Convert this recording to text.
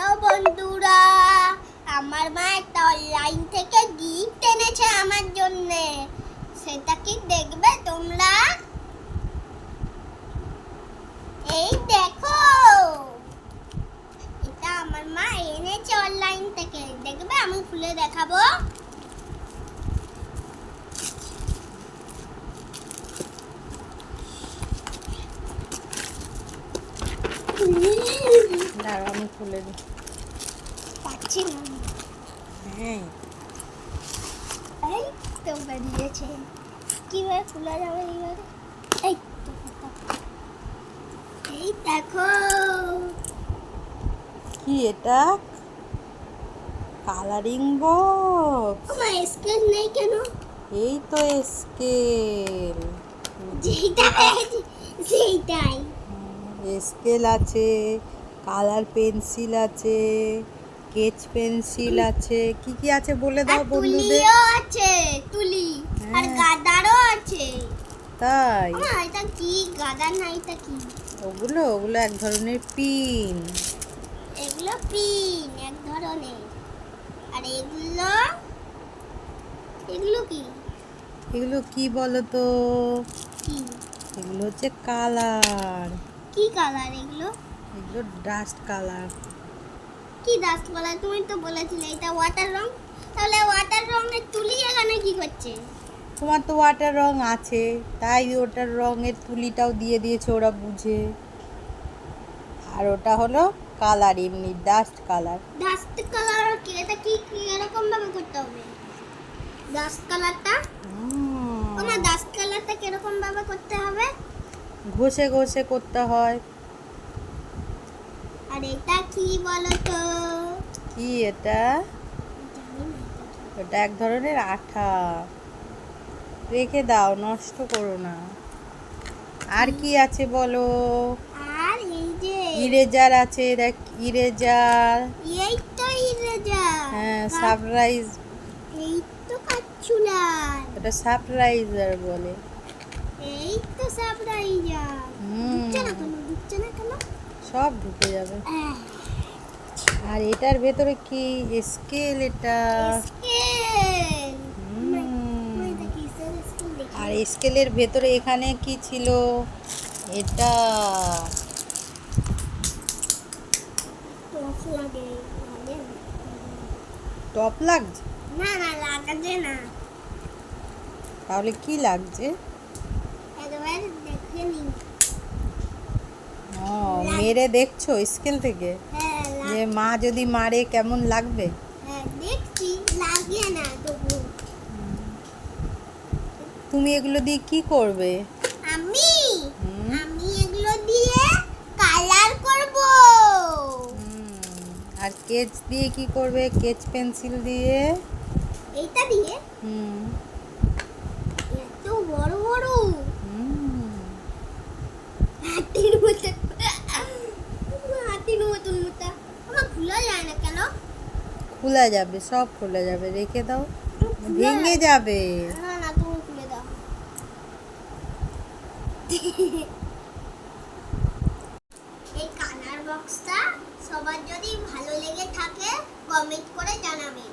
Hello বন্ধুরা, আমার মা একটা অনলাইন থেকে গিফট এনেছে আমার জন্য। সেটা কি দেখবে তোমরা? এই দেখো। এটা আমার মা এনেছে অনলাইন থেকে। দেখবে আমি খুলে দেখাবো। দাঁড়া আমি খুলে দিই। পাচ্ছি না। হ্যাঁ। এই তো বেরিয়েছে। কীভাবে খোলা যাবে এইভাবে? এই তো এই দেখো। কি এটা? কালারিং বক্স আমার স্কেল নেই কেন? এই তো স্কেল যেইটা সেইটাই স্কেল আছে কালার পেন্সিল আছে স্কেচ পেন্সিল আছে কি কি আছে বলে আর দাও বন্ধুদের আছে তুলি। আর হ্যাঁ। গাদারও আছে। তাই? এটা কি? গাদা না এটা কি? ওগুলো ওগুলো এক ধরনের পিন। এগুলো পিন এক ধরনের। আর এগুলো? এগুলো কি? এগুলো কি বলো তো কি? এগুলো হচ্ছে কালার। কি কালার এগুলো? এগুলো ডাস্ট কালার কি ডাস্ট কালার তুমি তো বলেছিলে এটা ওয়াটার রং। তাহলে ওয়াটার রঙের তুলি এখানে কি করছে? তোমার তো ওয়াটার রং আছে তাই ওটার রঙের তুলিটাও দিয়ে দিয়েছে ওরা বুঝে। আর ওটা হলো কালার এমনি ডাস্ট কালার ডাস্ট কালার কি? এটা কি কি এরকম ভাবে করতে হবে? ডাস্ট কালারটা আমার ডাস্ট কালারটা কীরকম ভাবে করতে হবে? ঘষে ঘষে করতে হয়। আর এটা কি বলো তো কি এটা? এটা ওটা এক ধরনের আঠা। রেখে দাও নষ্ট করো না। আর কি আছে বলো? আর এই যে ইরেজার আছে দেখ ইরেজার। এই তো ইরেজার। হ্যাঁ সারপ্রাইজ এই তো কাচ্চুলার। ওটা সারপ্রাইজার বলে। এই তো না কেন? না কেন? সব ঢুকে যাবে। আহ, আর এটার ভেতরে কি? স্কেল এটা। আর স্কেলের ভেতরে এখানে কি ছিল? এটা। টপ লাগে লাগে না। লাগছে? না না লাগাছে না। তাহলে কি লাগছে? ও মেরে দেখছ স্কেল থেকে? হ্যাঁ যে মা যদি মারে কেমন লাগবে? হ্যাঁ দেখছি লাগে না তুমি এগুলো দিয়ে কি করবে? আমি? আমি এগুলো দিয়ে কালার করব। আর কেচ দিয়ে কি করবে? কেচ পেন্সিল দিয়ে? এইটা দিয়ে? হুম। খোলা যাবে সব খোলা যাবে। রেখে দাও ভেঙে যাবে। এই কানার বক্সটা সবার যদি ভালো লেগে থাকে কমেন্ট করে জানাবেন